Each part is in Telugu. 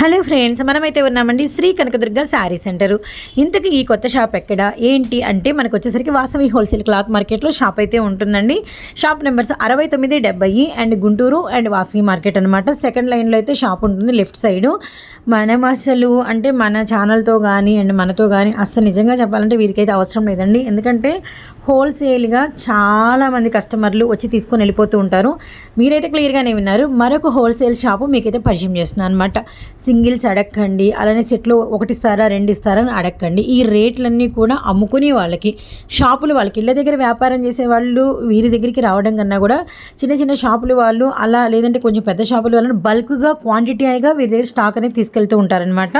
హలో ఫ్రెండ్స్ మనమైతే ఉన్నామండి శ్రీ కనకదుర్గ శారీ సెంటర్. ఇంతకు ఈ కొత్త షాప్ ఎక్కడ? ఏంటి? అంటే మనకు వచ్చేసరికి వాసవి హోల్సేల్ క్లాత్ మార్కెట్లో షాప్ అయితే ఉంటుందండి. షాప్ నెంబర్స్ అరవై తొమ్మిది డెబ్బై and Guntur and Vasavi market అనమాట సెకండ్ లైన్లో అయితే షాప్ ఉంటుంది లెఫ్ట్ సైడు. మనం అసలు అంటే మన ఛానల్తో కానీ అండ్ మనతో కానీ అసలు నిజంగా చెప్పాలంటే వీరికైతే అవసరం లేదండి. ఎందుకంటే హోల్సేల్గా చాలామంది కస్టమర్లు వచ్చి తీసుకొని వెళ్ళిపోతూ ఉంటారు. మీరైతే క్లియర్గానే విన్నారు. మరొక హోల్సేల్ షాపు మీకైతే పరిచయం చేస్తున్నాను అనమాట సింగిల్స్ అడగండి అలానే సెట్లో ఒకటి ఇస్తారా రెండు ఇస్తారా అని అడగండి ఈ రేట్లన్నీ కూడా అమ్ముకునే వాళ్ళకి షాపులు వాళ్ళకి ఇళ్ళ దగ్గర వ్యాపారం చేసే వాళ్ళు వీరి దగ్గరికి రావడం కన్నా కూడా చిన్న చిన్న షాపులు వాళ్ళు అలా లేదంటే కొంచెం పెద్ద షాపులు వాళ్ళని బల్క్గా క్వాంటిటీగా వీరి దగ్గర స్టాక్ అనేది తీసుకెళ్తూ ఉంటారనమాట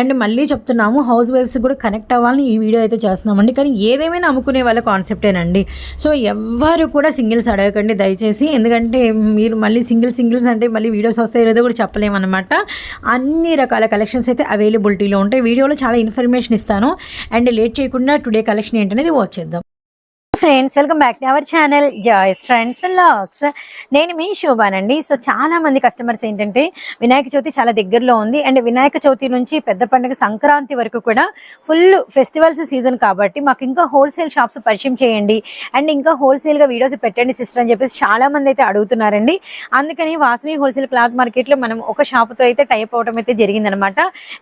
అండ్ మళ్ళీ చెప్తున్నాము హౌస్ వైఫ్స్ కూడా కనెక్ట్ అవ్వాలని ఈ వీడియో అయితే చేస్తున్నామండి. కానీ ఏదేమైనా అమ్ముకునే వాళ్ళ కాన్సెప్టేనండి సో ఎవ్వరు కూడా సింగిల్స్ అడగకండి దయచేసి. ఎందుకంటే మీరు మళ్ళీ సింగిల్ సింగిల్స్ అంటే మళ్ళీ వీడియోస్ వస్తాయో లేదో కూడా చెప్పలేమన్నమాట. అన్ని రకాల కలెక్షన్స్ అయితే అవైలబిలిటీలో ఉంటాయి. వీడియోలో చాలా ఇన్ఫర్మేషన్ ఇస్తాను. అండ్ లేట్ చేయకుండా టుడే కలెక్షన్ ఏంటనేది వచ్చేద్దాం friends welcome back to our channel. Joys friends లాక్స్ నేను మీ శోభానండి. సో చాలా మంది కస్టమర్స్ ఏంటంటే వినాయక చవితి చాలా దగ్గరలో ఉంది. అండ్ వినాయక చవితి నుంచి పెద్ద పండుగ సంక్రాంతి వరకు కూడా ఫుల్ ఫెస్టివల్స్ సీజన్ కాబట్టి మాకు ఇంకా హోల్సేల్ షాప్స్ పరిచయం చేయండి. అండ్ ఇంకా హోల్సేల్గా వీడియోస్ పెట్టండి సిస్టర్ అని చెప్పేసి చాలా మంది అయితే అడుగుతున్నారండి. అందుకని వాసవి హోల్సేల్ క్లాత్ మార్కెట్లో మనం ఒక షాప్తో అయితే టైప్ అవడం అయితే జరిగిందనమాట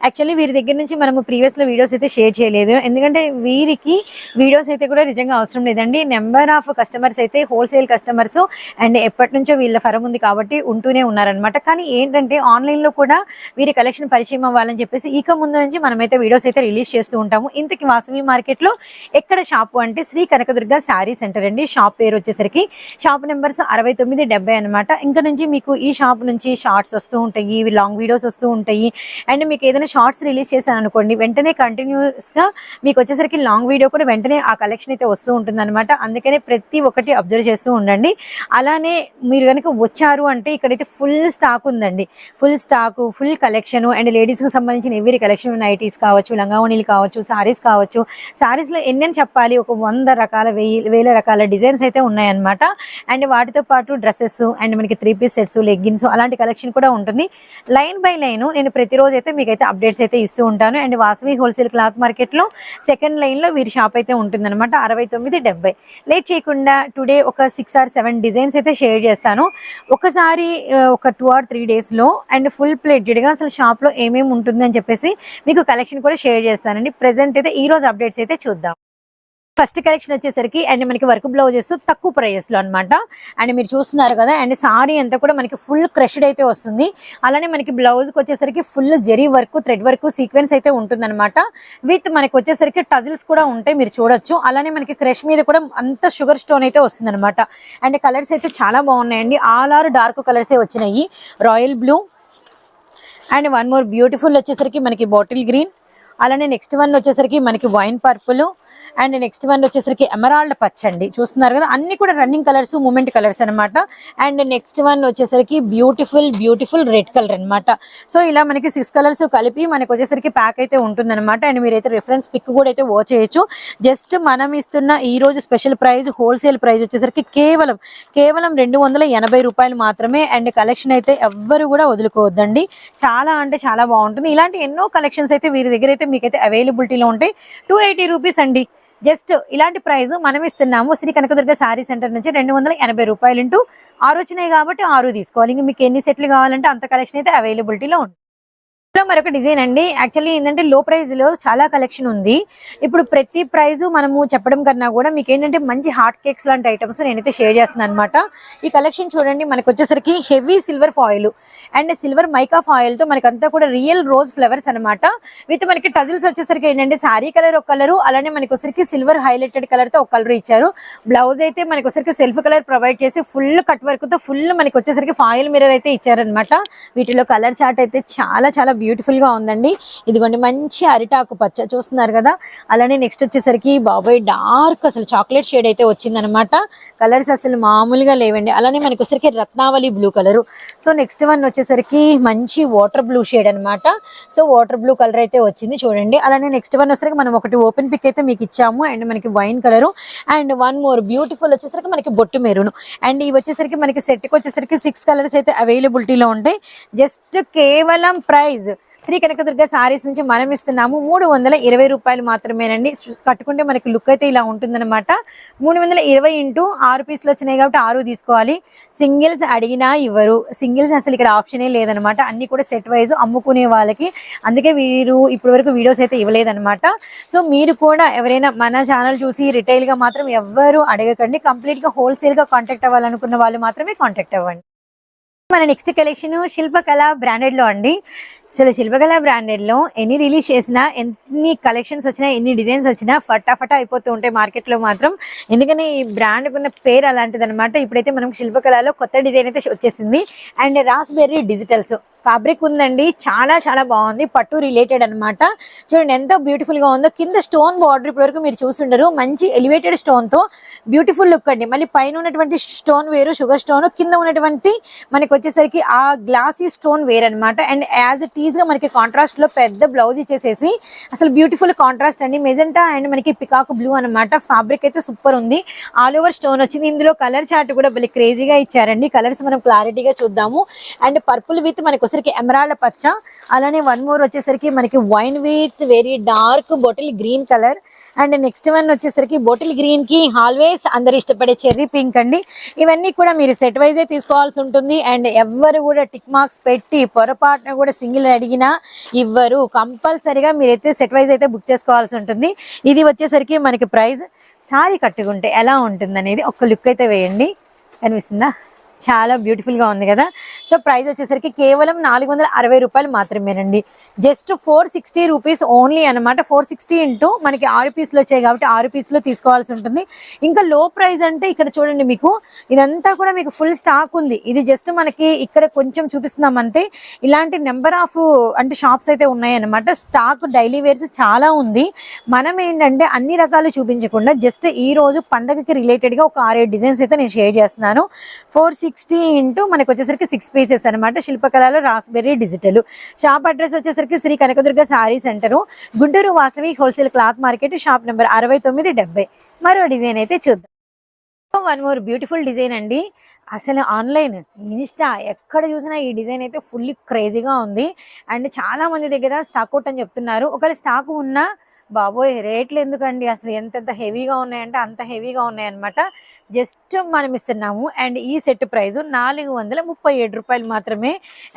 యాక్చువల్లీ వీరి దగ్గర నుంచి మనము ప్రీవియస్లో వీడియోస్ అయితే షేర్ చేయలేదు. ఎందుకంటే వీరికి వీడియోస్ అయితే కూడా నిజంగా అవసరం లేదండి. నెంబర్ ఆఫ్ కస్టమర్స్ అయితే హోల్సేల్ కస్టమర్స్. అండ్ ఎప్పటి నుంచో వీళ్ళ ఫరం ఉంది కాబట్టి ఉంటూనే ఉన్నారనమాట కానీ ఏంటంటే ఆన్లైన్లో కూడా వీరి కలెక్షన్ పరిచయం అవ్వాలని చెప్పేసి ఇక ముందు నుంచి మనమైతే వీడియోస్ అయితే రిలీజ్ చేస్తూ ఉంటాము. ఇంతకి వాసవి మార్కెట్లో ఎక్కడ షాపు అంటే శ్రీ కనకదుర్గ శారీ సెంటర్ అండి. షాప్ పేరు వచ్చేసరికి షాప్ నెంబర్స్ అరవై తొమ్మిది డెబ్బై అనమాట ఇంకా నుంచి మీకు ఈ షాప్ నుంచి షార్ట్స్ వస్తూ ఉంటాయి లాంగ్ వీడియోస్ వస్తూ ఉంటాయి. అండ్ మీకు ఏదైనా షార్ట్స్ రిలీజ్ చేశాను అనుకోండి వెంటనే కంటిన్యూస్గా మీకు వచ్చేసరికి లాంగ్ వీడియో కూడా వెంటనే ఆ కలెక్షన్ అయితే వస్తూ ఉంటుంది అనమాట అందుకనే ప్రతి ఒక్కటి అబ్జర్వ్ చేస్తూ ఉండండి. అలానే మీరు కనుక వచ్చారు అంటే ఇక్కడైతే ఫుల్ స్టాక్ ఉందండి. Full stock full collection and లేడీస్కి సంబంధించిన ఎవరి కలెక్షన్ నైటీస్ కావచ్చు లంగావణీలు కావచ్చు సారీస్ కావచ్చు. సారీస్లో ఎన్నెన్ని చెప్పాలి? ఒక వంద రకాల వెయ్యి వేల రకాల డిజైన్స్ అయితే ఉన్నాయన్నమాట. అండ్ వాటితో పాటు డ్రెస్సెస్ అండ్ మనకి త్రీ పీస్ సెట్స్ లెగ్గిన్స్ అలాంటి కలెక్షన్ కూడా ఉంటుంది. లైన్ బై లైన్ నేను ప్రతిరోజు అయితే మీకైతే అప్డేట్స్ అయితే ఇస్తూ ఉంటాను. అండ్ వాసవి హోల్సేల్ క్లాత్ మార్కెట్లో సెకండ్ లైన్లో వీరి షాప్ అయితే ఉంటుందన్నమాట. అరవై తొమ్మిది డెబ్బై లేట్ చేయకుండా టుడే ఒక సిక్స్ ఆర్ సెవెన్ డిజైన్స్ అయితే షేర్ చేస్తాను. ఒకసారి ఒక టూ ఆర్ త్రీ డేస్లో అండ్ ఫుల్ ప్లేటెడ్గా అసలు షాప్లో ఏమేమి ఉంటుంది అని చెప్పేసి మీకు కలెక్షన్ కూడా షేర్ చేస్తానండి. ప్రెసెంట్ అయితే ఈ రోజు అప్డేట్స్ అయితే చూద్దాం. ఫస్ట్ కలెక్షన్ వచ్చేసరికి అండ్ మనకి వర్క్ బ్లౌజెస్ తక్కువ ప్రైజెస్లో లో అండ్ మీరు చూస్తున్నారు కదా అండ్ సారీ అంతా కూడా మనకి ఫుల్ క్రష్డ్ అయితే వస్తుంది. అలానే మనకి బ్లౌజ్కి వచ్చేసరికి full zari work thread work sequence అయితే ఉంటుందన్నమాట. విత్ మనకి వచ్చేసరికి టజిల్స్ కూడా ఉంటాయి మీరు చూడొచ్చు. అలానే మనకి క్రష్ మీద కూడా అంత షుగర్ స్టోన్ అయితే వస్తుందన్నమాట. అండ్ కలర్స్ అయితే చాలా బాగున్నాయండి. ఆల్ ఆర్ డార్క్ కలర్సే వచ్చినాయి. Royal blue. And one more beautiful వచ్చేసరికి మనకి బాటిల్ గ్రీన్. అలానే నెక్స్ట్ వన్ వచ్చేసరికి మనకి wine purple. And next one వచ్చేసరికి ఎమరాల్డ్ పచ్చండి చూస్తున్నారు కదా అన్ని కూడా రన్నింగ్ కలర్స్ మూమెంట్ కలర్స్ అన్నమాట. అండ్ నెక్స్ట్ వన్ వచ్చేసరికి బ్యూటిఫుల్ బ్యూటిఫుల్ రెడ్ కలర్ అన్నమాట. సో ఇలా మనకి సిక్స్ కలర్స్ కలిపి మనకు వచ్చేసరికి ప్యాక్ అయితే ఉంటుందన్నమాట. అండ్ మీరైతే రిఫరెన్స్ పిక్ కూడా అయితే ఓ చేయొచ్చు. జస్ట్ మనం ఇస్తున్న ఈ రోజు స్పెషల్ ప్రైస్ హోల్సేల్ ప్రైస్ వచ్చేసరికి కేవలం కేవలం రెండు వందల ఎనభై రూపాయలు మాత్రమే అండ్ కలెక్షన్ అయితే ఎవ్వరు కూడా వదులుకోవద్దండి. చాలా అంటే చాలా బాగుంటుంది. ఇలాంటి ఎన్నో కలెక్షన్స్ అయితే వీరి దగ్గర అయితే మీకైతే అవైలబిలిటీలో ఉంటాయి. టూ ఎయిటీ రూపీస్ అండి. జస్ట్ ఇలాంటి ప్రైస్ మనం ఇస్తున్నాము. శ్రీ కనకదుర్గ శారీ సెంటర్ నుంచి రెండు వందల ఎనభై రూపాయలు ఇంటూ ఆరు వచ్చినాయి కాబట్టి ఆరు తీసుకోవాలి. ఇంక మీకు ఎన్ని సెట్లు కావాలంటే అంత కలెక్షన్ అయితే అవైలబిలిటీలో ఉంటుంది. ఇందులో మరొక డిజైన్ అండి. యాక్చువల్లీ ఏంటంటే లో ప్రైస్లో చాలా కలెక్షన్ ఉంది. ఇప్పుడు ప్రతి ప్రైస్ మనము చెప్పడం కన్నా కూడా మీకు ఏంటంటే మంచి హాట్ కేక్స్ లాంటి ఐటమ్స్ నేనైతే షేర్ చేస్తున్నాను అనమాట ఈ కలెక్షన్ చూడండి మనకు వచ్చేసరికి heavy silver foil and silver mica ఫాయిల్తో మనకంతా కూడా రియల్ రోజ్ ఫ్లవర్స్ అన్నమాట. విత్ మనకి టజిల్స్ వచ్చేసరికి ఏంటంటే శారీ కలర్ ఒక కలర్ అలానే మనకి వచ్చరికి సిల్వర్ హైలైటెడ్ కలర్తో ఒక కలర్ ఇచ్చారు. బ్లౌజ్ అయితే మనకి వచ్చరికి సెల్ఫ్ కలర్ ప్రొవైడ్ చేసి ఫుల్ కట్ వర్క్తో ఫుల్ మనకి వచ్చేసరికి ఫాయిల్ మిర్రర్ అయితే ఇచ్చారనమాట వీటిలో కలర్ చార్ట్ అయితే చాలా చాలా బ్యూటిఫుల్గా ఉందండి. ఇదిగోండి మంచి అరిటాకు పచ్చ చూస్తున్నారు కదా? అలానే నెక్స్ట్ వచ్చేసరికి బాబాయ్ డార్క్ అసలు చాక్లెట్ షేడ్ అయితే వచ్చిందనమాట. కలర్స్ అసలు మామూలుగా లేవండి. అలానే మనకి వచ్చేసరికి Ratnavali blue colour so next one వచ్చేసరికి మంచి వాటర్ బ్లూ షేడ్ అనమాట సో వాటర్ బ్లూ కలర్ అయితే వచ్చింది చూడండి. అలానే నెక్స్ట్ వన్ వచ్చేసరికి మనం ఒకటి ఓపెన్ పిక్ అయితే మీకు ఇచ్చాము. అండ్ మనకి wine colour. And one more beautiful వచ్చేసరికి మనకి బొట్టు మెరును. అండ్ ఇవి వచ్చేసరికి మనకి సెట్కి వచ్చేసరికి సిక్స్ కలర్స్ అయితే అవైలబిలిటీలో ఉంటాయి. జస్ట్ కేవలం ప్రైస్ శ్రీ కనకదుర్గ సారీస్ నుంచి మనం ఇస్తున్నాము. మూడు వందల ఇరవై రూపాయలు మాత్రమేనండి. కట్టుకుంటే మనకి లుక్ అయితే ఇలా ఉంటుందన్నమాట. మూడు వందల ఇరవై ఇంటూ ఆరు పీసులు వచ్చినాయి కాబట్టి ఆరు తీసుకోవాలి. సింగిల్స్ అడిగినా ఇవ్వరు. సింగిల్స్ అసలు ఇక్కడ ఆప్షనే లేదనమాట అన్ని కూడా సెట్ వైజ్ అమ్ముకునే వాళ్ళకి. అందుకే వీరు ఇప్పటి వరకు వీడియోస్ అయితే ఇవ్వలేదన్నమాట. సో మీరు కూడా ఎవరైనా మన ఛానల్ చూసి రిటైల్గా మాత్రం ఎవ్వరు అడగకండి. కంప్లీట్గా హోల్సేల్గా కాంటాక్ట్ అవ్వాలనుకున్న వాళ్ళు మాత్రమే కాంటాక్ట్ అవ్వండి. మన నెక్స్ట్ కలెక్షన్ శిల్పకళ బ్రాండెడ్లో అండి. అసలు శిల్పకళ బ్రాండెడ్లో ఎన్ని రిలీజ్ చేసినా ఎన్ని కలెక్షన్స్ వచ్చినా ఎన్ని డిజైన్స్ వచ్చినా ఫటాఫటా అయిపోతూ ఉంటాయి మార్కెట్లో మాత్రం. ఎందుకని ఈ బ్రాండ్కున్న పేరు అలాంటిది అనమాట ఇప్పుడైతే మనం శిల్పకళలో కొత్త డిజైన్ అయితే వచ్చేసింది. అండ్ రాస్బెర్రీ డిజిటల్స్ ఫ్యాబ్రిక్ ఉందండి. చాలా చాలా బాగుంది. పట్టు రిలేటెడ్ అన్నమాట. చూడండి ఎంత బ్యూటిఫుల్గా ఉందో. కింద స్టోన్ బార్డర్ ఇప్పటివరకు మీరు చూసుండరు. మంచి ఎలివేటెడ్ స్టోన్తో బ్యూటిఫుల్ లుక్ అండి. మళ్ళీ పైన ఉన్నటువంటి స్టోన్ వేరు షుగర్ స్టోన్ కింద ఉన్నటువంటి మనకి వచ్చేసరికి ఆ గ్లాసీ స్టోన్ వేరు అనమాట అండ్ యాజ్ ఇట్ గా మనకి కాంట్రాస్ట్లో పెద్ద బ్లౌజ్ ఇచ్చేసేసి అసలు బ్యూటిఫుల్ కాంట్రాస్ట్ అండి. మెజెంటా అండ్ మనకి పికాక్ బ్లూ అన్నమాట. ఫ్యాబ్రిక్ అయితే సూపర్ ఉంది. ఆల్ ఓవర్ స్టోన్ వచ్చింది. ఇందులో కలర్ చార్ట్ కూడా భలే క్రేజీగా ఇచ్చారండి. కలర్స్ మనం క్లారిటీగా చూద్దాము. అండ్ పర్పుల్ విత్ మనకి వచ్చరికి ఎమరాళ్ళ పచ్చ. అలానే వన్ మోర్ వచ్చేసరికి మనకి wine with very dark bottle green colour and next one వచ్చేసరికి బాటిల్ గ్రీన్కి ఆల్వేస్ అందరు ఇష్టపడే చెర్రీ పింక్ అండి. ఇవన్నీ కూడా మీరు సెట్ వైజే తీసుకోవాల్సి ఉంటుంది. అండ్ ఎవ్వరు కూడా టిక్ మార్క్స్ పెట్టి పొరపాటున కూడా సింగిల్ అడిగినా ఇవ్వరు. కంపల్సరిగా మీరైతే సెట్ వైజ్ అయితే బుక్ చేసుకోవాల్సి ఉంటుంది. ఇది వచ్చేసరికి మనకి ప్రైస్ సారీ కట్టుకుంటే ఎలా ఉంటుంది అనేది ఒక లుక్ అయితే వేయండి. కనిపిస్తుందా చాలా బ్యూటిఫుల్గా గా ఉంది కదా. సో ప్రైస్ వచ్చేసరికి కేవలం నాలుగు వందల అరవై రూపాయలు మాత్రమేనండి. Just four sixty rupees only అనమాట ఫోర్ సిక్స్టీ ఇంటూ మనకి ఆరు పీసులు వచ్చాయి కాబట్టి ఆరు పీసులు తీసుకోవాల్సి ఉంటుంది. ఇంకా లో ప్రైస్ అంటే ఇక్కడ చూడండి మీకు ఇదంతా కూడా మీకు ఫుల్ స్టాక్ ఉంది. ఇది జస్ట్ మనకి ఇక్కడ కొంచెం చూపిస్తున్నాం అంతే. ఇలాంటి నెంబర్ ఆఫ్ అంటే షాప్స్ అయితే ఉన్నాయన్నమాట స్టాక్ డైలీ వేర్స్ చాలా ఉంది. మనం ఏంటంటే అన్ని రకాలు చూపించకుండా జస్ట్ ఈ రోజు పండగకి రిలేటెడ్గా ఒక ఆరేడు డిజైన్స్ అయితే నేను షేర్ చేస్తున్నాను. ఫోర్ సిక్స్టీ ఇంటూ మనకు వచ్చేసరికి సిక్స్ పీసెస్ అనమాట శిల్పకళలో రాస్బెర్రీ డిజిటల్ షాప్ అడ్రస్ వచ్చేసరికి Shri Kanakadurga sari centre. Guntur Vasavi wholesale cloth market shop number అరవై తొమ్మిది డెబ్బై. మరో డిజైన్ అయితే చూద్దాం. వన్ మోర్ బ్యూటిఫుల్ డిజైన్ అండి. అసలు ఆన్లైన్ ఇన్స్టా ఎక్కడ చూసినా ఈ డిజైన్ అయితే ఫుల్లీ క్రేజీగా ఉంది. అండ్ చాలా మంది దగ్గర స్టాక్ అవుట్ అని చెప్తున్నారు. ఒకవేళ స్టాక్ ఉన్నా బాబోయ్ రేట్లు ఎందుకండి? అసలు ఎంతెంత హెవీగా ఉన్నాయంటే అంత హెవీగా ఉన్నాయన్నమాట. జస్ట్ మనం ఇస్తున్నాము. అండ్ ఈ సెట్ ప్రైస్ నాలుగు వందల ముప్పై ఏడు రూపాయలు మాత్రమే.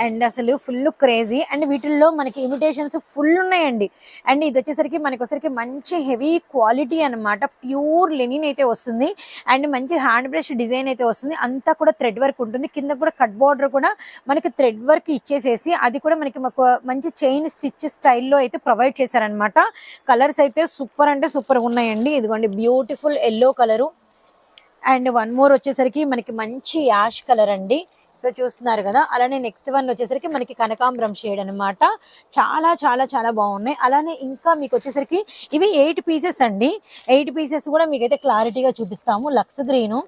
అండ్ అసలు ఫుల్ క్రేజీ. అండ్ వీటిల్లో మనకి ఇమిటేషన్స్ ఫుల్ ఉన్నాయండి. అండ్ ఇది వచ్చేసరికి మనకి వచ్చేసరికి మంచి హెవీ క్వాలిటీ అన్నమాట. ప్యూర్ లెనిన్ అయితే వస్తుంది. అండ్ మంచి హ్యాండ్ బ్రష్ డిజైన్ అయితే వస్తుంది. అంతా కూడా థ్రెడ్ వర్క్ ఉంటుంది. కింద కూడా కట్ బార్డర్ కూడా మనకి థ్రెడ్ వర్క్ ఇచ్చేసేసి అది కూడా మనకి మాకు మంచి చైన్ స్టిచ్ స్టైల్లో అయితే ప్రొవైడ్ చేశారనమాట కలర్ కలర్స్ అయితే సూపర్ అంటే సూపర్ ఉన్నాయండి. ఇదిగోండి beautiful yellow colour. And one more వచ్చేసరికి మనకి మంచి యాష్ కలర్ అండి. సో చూస్తున్నారు కదా అలానే నెక్స్ట్ వన్ వచ్చేసరికి మనకి కనకాంబరం షేడ్ అనమాట చాలా చాలా చాలా బాగున్నాయి. అలానే ఇంకా మీకు వచ్చేసరికి ఇవి ఎయిట్ పీసెస్ అండి. ఎయిట్ పీసెస్ కూడా మీకైతే క్లారిటీగా చూపిస్తాము. Lux green.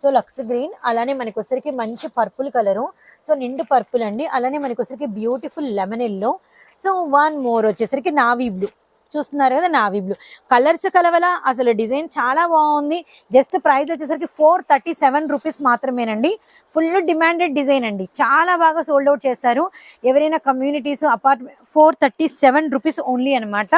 So lux green అలానే మనకి వచ్చరికి మంచి పర్పుల్ కలరు. సో నిండు పర్పుల్ అండి. అలానే మనకి వచ్చరికి beautiful lemon yellow. So one more వచ్చేసరికి నావీ బ్లూ. చూస్తున్నారు కదా నావీ బ్లూ. కలర్స్ కలవల అసలు డిజైన్ చాలా బాగుంది. జస్ట్ ప్రైస్ వచ్చేసరికి ఫోర్ థర్టీ సెవెన్ రూపీస్ మాత్రమేనండి. ఫుల్ డిమాండెడ్ డిజైన్ అండి. చాలా బాగా సోల్డ్ అవుట్ చేస్తారు. ఎవరైనా communities apartment four thirty seven rupees only అనమాట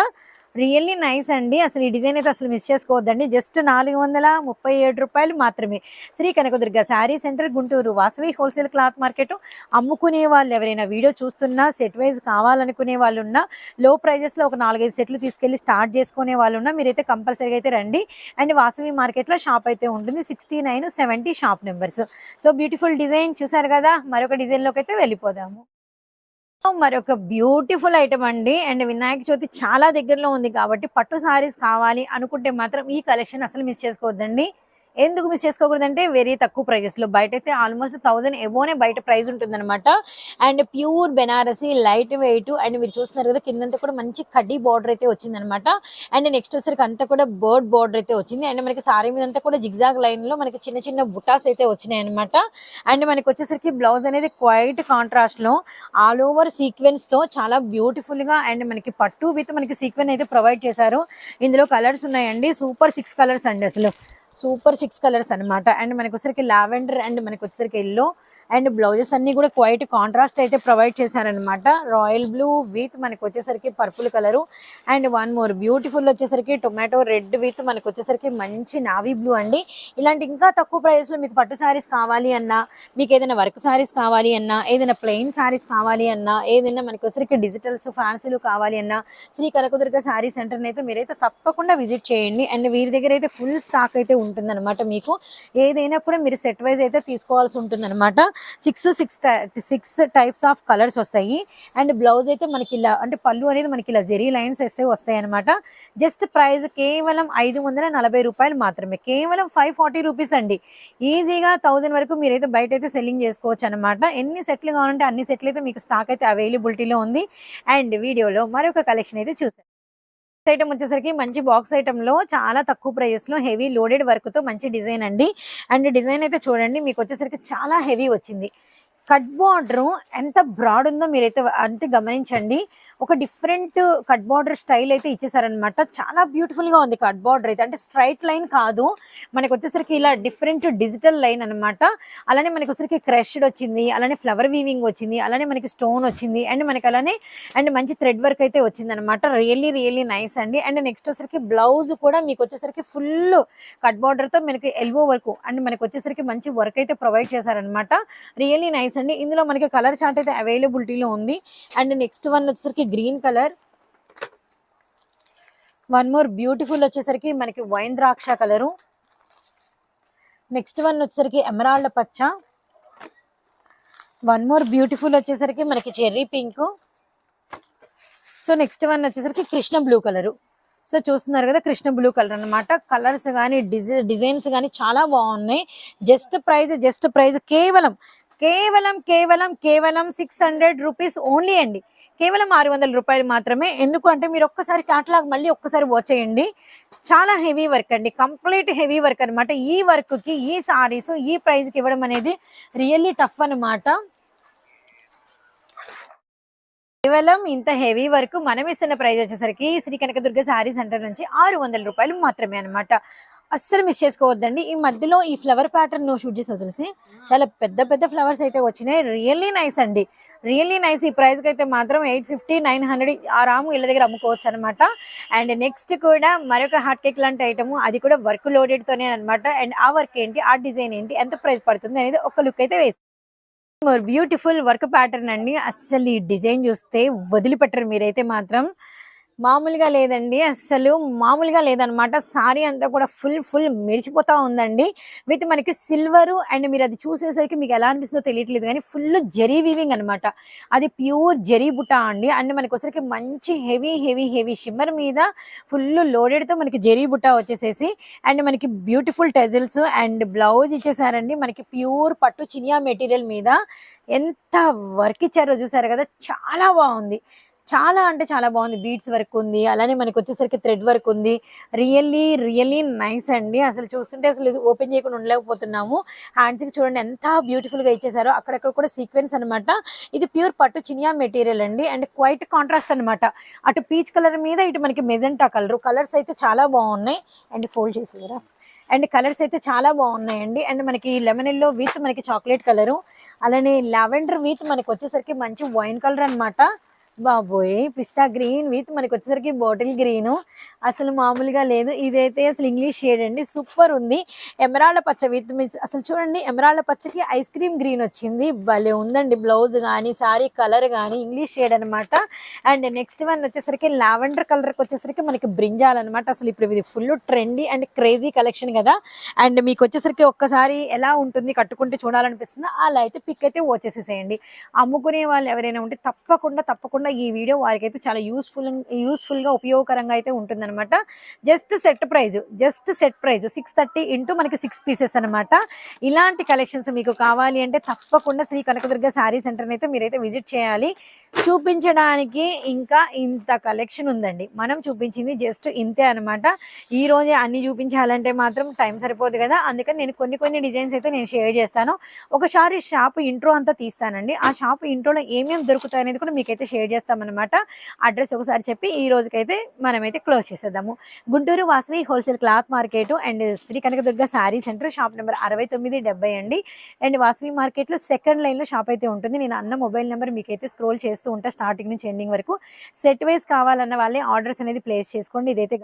రియల్లీ నైస్ అండి. అసలు ఈ డిజైన్ అయితే అసలు మిస్ చేసుకోవద్దండి. జస్ట్ నాలుగు వందల ముప్పై ఏడు రూపాయలు మాత్రమే. Shri Kanakadurga sari centre Guntur. Vasavi wholesale cloth market అమ్ముకునే వాళ్ళు ఎవరైనా వీడియో చూస్తున్నా సెట్ వైజ్ కావాలనుకునే వాళ్ళు ఉన్నా లో ప్రైజెస్లో ఒక నాలుగైదు సెట్లు తీసుకెళ్ళి స్టార్ట్ చేసుకునే వాళ్ళు ఉన్నా మీరైతే కంపల్సరీగా అయితే రండి. అండ్ వాసవి మార్కెట్లో షాప్ అయితే ఉంటుంది. Sixty nine seventy shop numbers. So beautiful design చూసారు కదా మరొక డిజైన్లోకి అయితే వెళ్ళిపోదాము. మరొక బ్యూటిఫుల్ ఐటమ్ అండి. అండ్ వినాయక చవితి చాలా దగ్గరలో ఉంది కాబట్టి పట్టు సారీస్ కావాలి అనుకుంటే మాత్రం ఈ కలెక్షన్ అసలు మిస్ చేసుకోవద్దండి. ఎందుకు మిస్ చేసుకోకూడదంటే వెరీ తక్కువ ప్రైజెస్లో బయట అయితే ఆల్మోస్ట్ థౌసండ్ ఎబోనే బయట ప్రైస్ ఉంటుందన్నమాట. And pure Banarasi light weight and మీరు చూస్తున్నారు కదా కిందంతా కూడా మంచి కడ్డీ బార్డర్ అయితే వచ్చిందనమాట అండ్ నెక్స్ట్ వచ్చేసరికి అంతా కూడా బర్డ్ బార్డర్ అయితే వచ్చింది. అండ్ మనకి సారీ మీద అంతా కూడా జిగ్జాగ్ లైన్లో మనకి చిన్న చిన్న బుటాస్ అయితే వచ్చినాయి అనమాట అండ్ మనకి వచ్చేసరికి బ్లౌజ్ అనేది క్వైట్ కాంట్రాస్ట్లో ఆల్ ఓవర్ సీక్వెన్స్తో చాలా బ్యూటిఫుల్గా అండ్ మనకి పట్టు విత్ మనకి సీక్వెన్ అయితే ప్రొవైడ్ చేశారు. ఇందులో కలర్స్ ఉన్నాయండి. సూపర్ సిక్స్ కలర్స్ అండి అసలు. సూపర్ సిక్స్ కలర్స్ అన్నమాట. అండ్ మనకు వచ్చేసరికి లావెండర్ అండ్ మనకు వచ్చేసరికి ఎల్లో. అండ్ బ్లౌజెస్ అన్ని కూడా క్వైట్ కాంట్రాస్ట్ అయితే ప్రొవైడ్ చేశారనమాట రాయల్ బ్లూ విత్ మనకు వచ్చేసరికి purple colour. And one more beautiful వచ్చేసరికి టొమాటో రెడ్ విత్ మనకి వచ్చేసరికి మంచి నావీ బ్లూ అండి. ఇలాంటి ఇంకా తక్కువ ప్రైస్లో లో మీకు పట్టు శారీస్ కావాలి అన్నా మీకు ఏదైనా వర్క్ శారీస్ కావాలి అన్నా ఏదైనా ప్లెయిన్ శారీస్ కావాలి అన్నా ఏదైనా మనకి వచ్చేసరికి డిజిటల్స్ ఫ్యాన్సీలు కావాలి అన్నా శ్రీ కనకదుర్గ శారీ సెంటర్ని అయితే మీరైతే తప్పకుండా విజిట్ చేయండి. అండ్ వీరి దగ్గర అయితే ఫుల్ స్టాక్ అయితే ఉంటుందన్నమాట మీకు. ఏదైనా కూడా మీరు సెట్ వైజ్ అయితే తీసుకోవాల్సి ఉంటుందన్నమాట. Six six six types of colours వస్తాయి. అండ్ బ్లౌజ్ అయితే మనకి ఇలా అంటే పళ్ళు అనేది మనకి ఇలా జెరీ లైన్స్ వేస్తే వస్తాయి అనమాట జస్ట్ ప్రైస్ కేవలం ఐదు వందల నలభై రూపాయలు మాత్రమే. కేవలం ఫైవ్ ఫార్టీ రూపీస్ అండి. ఈజీగా థౌజండ్ వరకు మీరైతే బయట అయితే సెల్లింగ్ చేసుకోవచ్చు అనమాట ఎన్ని సెట్లు కావాలంటే అన్ని సెట్లు అయితే మీకు స్టాక్ అయితే అవైలబిలిటీలో ఉంది. అండ్ వీడియోలో మరొక కలెక్షన్ అయితే చూసాం ఐటమ్ వచ్చేసరికి మంచి బాక్స్ ఐటమ్లో చాలా తక్కువ ప్రైస్లో హెవీ లోడెడ్ వర్క్తో మంచి డిజైన్ అండి. అండ్ డిజైన్ అయితే చూడండి మీకు వచ్చేసరికి చాలా హెవీ వచ్చింది. కట్ బార్డర్ ఎంత బ్రాడ్ ఉందో మీరైతే అంటే గమనించండి. ఒక డిఫరెంట్ కట్ బార్డర్ స్టైల్ అయితే ఇచ్చేసారనమాట చాలా బ్యూటిఫుల్గా ఉంది కట్ బార్డర్ అయితే. అంటే స్ట్రైట్ లైన్ కాదు. మనకు వచ్చేసరికి ఇలా డిఫరెంట్ డిజిటల్ లైన్ అన్నమాట. అలానే మనకు వచ్చేసరికి క్రష్డ్ వచ్చింది. అలానే ఫ్లవర్ వీవింగ్ వచ్చింది. అలానే మనకి స్టోన్ వచ్చింది. అండ్ మనకి అలానే అండ్ మంచి థ్రెడ్ వర్క్ అయితే వచ్చింది అనమాట రియల్లీ రియల్లీ నైస్ అండి. అండ్ నెక్స్ట్ వచ్చేసరికి బ్లౌజ్ కూడా మీకు వచ్చేసరికి ఫుల్ కట్ బార్డర్తో మనకి ఎల్బో వర్క్ అండ్ మనకి వచ్చేసరికి మంచి వర్క్ అయితే ప్రొవైడ్ చేశారనమాట రియల్లీ నైస్ అండి. ఇందులో మనకి కలర్ చార్ట్ అయితే అవైలబిలిటీలో ఉంది. అండ్ నెక్స్ట్ వన్ వచ్చేసరికి green colour one more beautiful వచ్చేసరికి మనకి వైన్ ద్రాక్ష కలరు నెక్స్ట్ వన్ వచ్చేసరికి ఎమరాల్డ్ పచ్చ. వన్ మోర్ బ్యూటిఫుల్ వచ్చేసరికి మనకి cherry pink so next one వచ్చేసరికి కృష్ణ బ్లూ కలరు సో చూస్తున్నారు కదా కృష్ణ బ్లూ కలర్ అనమాట కలర్స్ కానీ డిజైన్స్ కానీ చాలా బాగున్నాయి. జస్ట్ ప్రైజ్ జస్ట్ ప్రైజ్ కేవలం కేవలం కేవలం కేవలం సిక్స్ హండ్రెడ్ రూపీస్ ఓన్లీ అండి. కేవలం ఆరు వందల రూపాయలు మాత్రమే. ఎందుకు అంటే మీరు ఒక్కసారి క్యాటలాగ్ మళ్ళీ ఒక్కసారి వాచ్ చేయండి. చాలా హెవీ వర్క్ అండి. కంప్లీట్ హెవీ వర్క్ అనమాట ఈ వర్క్కి ఈ సారీస్ ఈ ప్రైస్కి ఇవ్వడం అనేది రియల్లీ టఫ్ అనమాట కేవలం ఇంత హెవీ వరకు మనం ఇస్తున్న ప్రైస్ వచ్చేసరికి శ్రీ కనకదుర్గ శారీ సెంటర్ నుంచి ఆరు వందల రూపాయలు మాత్రమే అన్నమాట. అస్సలు మిస్ చేసుకోవద్దండి. ఈ మధ్యలో ఈ ఫ్లవర్ ప్యాటర్న్ షూట్ చేసి వదిలిసి చాలా పెద్ద పెద్ద ఫ్లవర్స్ అయితే వచ్చినాయి. రియల్లీ నైస్ అండి. రియల్లీ నైస్ ఈ ప్రైస్కి అయితే మాత్రం ఎయిట్ ఫిఫ్టీ నైన్ హండ్రెడ్ ఆరాము ఇళ్ళ దగ్గర అమ్ముకోవచ్చు అనమాట అండ్ నెక్స్ట్ కూడా మరొక హాట్ కేక్ లాంటి ఐటమ్ అది కూడా వర్క్ లోడెడ్తోనే అనమాట అండ్ ఆ వర్క్ ఏంటి? ఆ డిజైన్ ఏంటి? ఎంత ప్రైస్ పడుతుంది అనేది ఒక లుక్ అయితే వేసి బ్యూటిఫుల్ వర్క్ ప్యాటర్న్ అండి. అస్సలు ఈ డిజైన్ చూస్తే వదిలిపెట్టరు మీరైతే మాత్రం. మామూలుగా లేదండి. అసలు మామూలుగా లేదనమాట. సారీ అంతా కూడా ఫుల్ ఫుల్ మెరిసిపోతా ఉందండి. విత్ మనకి సిల్వరు అండ్ మీరు అది చూసేసరికి మీకు ఎలా అనిపిస్తుందో తెలియట్లేదు కానీ ఫుల్ జరీ వీవింగ్ అనమాట. అది ప్యూర్ జరీ బుట్ట అండి. అండ్ మనకి వచ్చరికి మంచి హెవీ హెవీ హెవీ షిమ్మర్ మీద ఫుల్ లోడెడ్తో మనకి జరీ బుట్ట వచ్చేసేసి అండ్ మనకి బ్యూటిఫుల్ టెజిల్స్ అండ్ బ్లౌజ్ ఇచ్చేసారండి. మనకి ప్యూర్ పట్టు చినియా మెటీరియల్ మీద ఎంత వర్క్ ఇచ్చారో చూసారు కదా చాలా బాగుంది. చాలా అంటే చాలా బాగుంది. బీట్స్ వర్క్ ఉంది అలానే మనకి వచ్చేసరికి థ్రెడ్ వర్క్ ఉంది రియల్లీ రియల్లీ నైస్ అండి. అసలు చూస్తుంటే అసలు ఓపెన్ చేయకుండా ఉండలేకపోతున్నాము. హ్యాండ్స్కి చూడండి ఎంత బ్యూటిఫుల్గా ఇచ్చేసారో. అక్కడక్కడ కూడా సీక్వెన్స్ అన్నమాట. ఇది ప్యూర్ పట్టు చినియా మెటీరియల్ అండి. అండ్ క్వైట్ కాంట్రాస్ట్ అనమాట అటు పీచ్ కలర్ మీద ఇటు మనకి మెజెంటా కలర్. కలర్స్ అయితే చాలా బాగున్నాయి. అండ్ ఫోల్డ్ చేసేదిరా అండ్ కలర్స్ అయితే చాలా బాగున్నాయండి. అండ్ మనకి లెమన్ ఎల్లో విత్ మనకి చాక్లెట్ కలరు. అలానే లావెండర్ విత్ మనకి వచ్చేసరికి మంచి వైన్ కలర్ అన్నమాట. బాబోయ్ పిస్తా గ్రీన్ విత్ మనకి వచ్చేసరికి బాటిల్ గ్రీన్ అసలు మామూలుగా లేదు. ఇదైతే అసలు ఇంగ్లీష్ షేడ్ అండి సూపర్ ఉంది. ఎమరాళ్ళ పచ్చ విత్ మీన్స్ అసలు చూడండి ఎమరాళ్ళ పచ్చకి ఐస్ క్రీమ్ గ్రీన్ వచ్చింది. భలే ఉందండి బ్లౌజ్ కానీ సారీ కలర్ కానీ ఇంగ్లీష్ షేడ్ అనమాట అండ్ నెక్స్ట్ వన్ వచ్చేసరికి లావెండర్ కలర్కి వచ్చేసరికి మనకి బ్రింజాల్ అనమాట అసలు ఇప్పుడు ఇది full trendy and crazy collection కదా. అండ్ మీకు వచ్చేసరికి ఒక్కసారి ఎలా ఉంటుంది కట్టుకుంటే చూడాలనిపిస్తుంది అలా అయితే పిక్ అయితే వచ్చేసేసేయండి. అమ్ముకునే వాళ్ళు ఎవరైనా ఉంటే తప్పకుండా తప్పకుండా తప్పకుండా ఈ వీడియో వారికైతే చాలా యూస్ఫుల్ యూస్ఫుల్గా ఉపయోగకరంగా అయితే ఉంటుందన్నమాట. Just set price just set price six thirty into మనకి సిక్స్ పీసెస్ అనమాట ఇలాంటి కలెక్షన్స్ మీకు కావాలి అంటే తప్పకుండా శ్రీ కనకదుర్గ శారీ సెంటర్ని అయితే మీరైతే విజిట్ చేయాలి. చూపించడానికి ఇంకా ఇంత కలెక్షన్ ఉందండి. మనం చూపించింది జస్ట్ ఇంతే అనమాట ఈ రోజే అన్ని చూపించాలంటే మాత్రం టైం సరిపోదు కదా. అందుకని నేను కొన్ని కొన్ని డిజైన్స్ అయితే నేను షేర్ చేస్తాను. ఒకసారి షాప్ ఇంట్రో అంతా తీస్తానండి. ఆ షాప్ ఇంట్రోలో ఏమేమి దొరుకుతాయి అనేది కూడా మీకైతే షేర్ చేస్తామన్నమాట. అడ్రస్ ఒకసారి చెప్పి ఈ రోజుకైతే మనమైతే క్లోజ్ చేసేద్దాము. Guntur Vasavi wholesale cloth market and Shri Kanakadurga sari centre shop number అరవై తొమ్మిది డెబ్బై అండి. అండ్ వాసవి మార్కెట్లో సెకండ్ లైన్లో షాప్ అయితే ఉంటుంది. నేను అన్న మొబైల్ నెంబర్ మీకైతే స్క్రోల్ చేస్తూ ఉంటా స్టార్టింగ్ నుంచి ఎండింగ్ వరకు. సెట్ వైజ్ కావాలన్న వాళ్ళే ఆర్డర్స్ అనేది ప్లేస్ చేసుకోండి. ఇదైతే